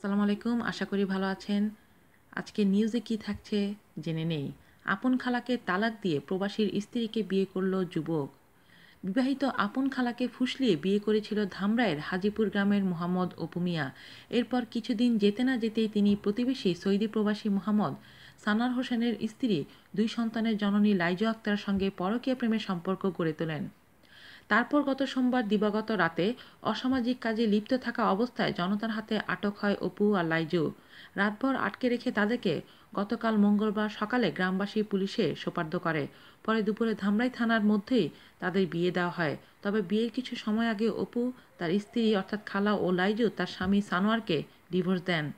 আসসালামু আলাইকুম, আশা করি ভালো আছেন। আজকে নিউজে কি থাকছে জেনে নেই। আপন খালাকে তালাক দিয়ে প্রবাসীর স্ত্রীকে বিয়ে করল যুবক। বিবাহিত আপন খালাকে ফুসলিয়ে বিয়ে করেছিল ধামরায়ের হাজিপুর গ্রামের মোহাম্মদ অপুমিয়া এরপর কিছুদিন যেতে না যেতেই তিনি প্রতিবেশী সৌদি প্রবাসী মোহাম্মদ সানার হোসেনের স্ত্রী, দুই সন্তানের জননী লাইজু আক্তার সঙ্গে পরকীয় প্রেমের সম্পর্ক গড়ে তোলেন। তারপর গত সোমবার দিবাগত রাতে অসামাজিক কাজে লিপ্ত থাকা অবস্থায় জনতার হাতে আটক হয় অপু আর লাইজু। রাতভর আটকে রেখে তাদেরকে গতকাল মঙ্গলবার সকালে গ্রামবাসী পুলিশে সোপার্দ করে। পরে দুপুরে ধামরাই থানার মধ্যেই তাদের বিয়ে দেওয়া হয়। তবে বিয়ের কিছু সময় আগে অপু, তার স্ত্রী অর্থাৎ খালা ও লাইজু তার স্বামী সানোয়ারকে ডিভোর্স দেন।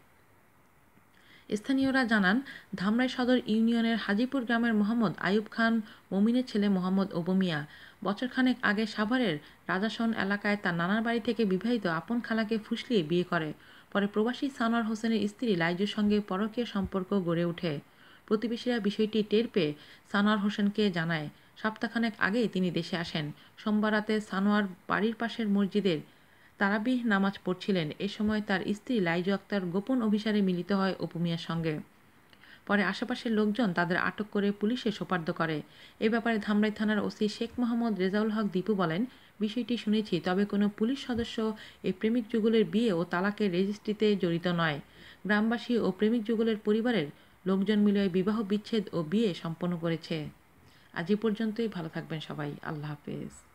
স্থানীয়রা জানান, ধামরাই সদর ইউনিয়নের হাজিপুর গ্রামের মোহাম্মদ আয়ুব খান, মমিনের ছেলে মোহাম্মদ ওবমিয়া। বছরখানেক আগে সাভারের রাজাসন এলাকায় তার নানার বাড়ি থেকে বিবাহিত আপন খালাকে ফুসলিয়ে বিয়ে করে। পরে প্রবাসী সানোয়ার হোসেনের স্ত্রী লাইজুর সঙ্গে পরকীয় সম্পর্ক গড়ে ওঠে। প্রতিবেশীরা বিষয়টি টের পেয়ে সানোয়ার হোসেনকে জানায়, সপ্তাহখানেক আগেই তিনি দেশে আসেন। সোমবার রাতে সানোয়ার বাড়ির পাশের মসজিদের তারাবিহ নামাজ পড়ছিলেন। এ সময় তার স্ত্রী লাইজু আক্তার গোপন অভিসারে মিলিত হয় অপুমিয়ার সঙ্গে। পরে আশেপাশের লোকজন তাদের আটক করে পুলিশে সোপার্দ করে। এ ব্যাপারে ধামরাই থানার ওসি শেখ মোহাম্মদ রেজাউল হক দীপু বলেন, বিষয়টি শুনেছি, তবে কোনো পুলিশ সদস্য এই প্রেমিক যুগলের বিয়ে ও তালাকের রেজিস্ট্রিতে জড়িত নয়। গ্রামবাসী ও প্রেমিক যুগলের পরিবারের লোকজন মিলে বিবাহ বিচ্ছেদ ও বিয়ে সম্পন্ন করেছে। আজ এ পর্যন্তই, ভালো থাকবেন সবাই। আল্লাহ হাফেজ।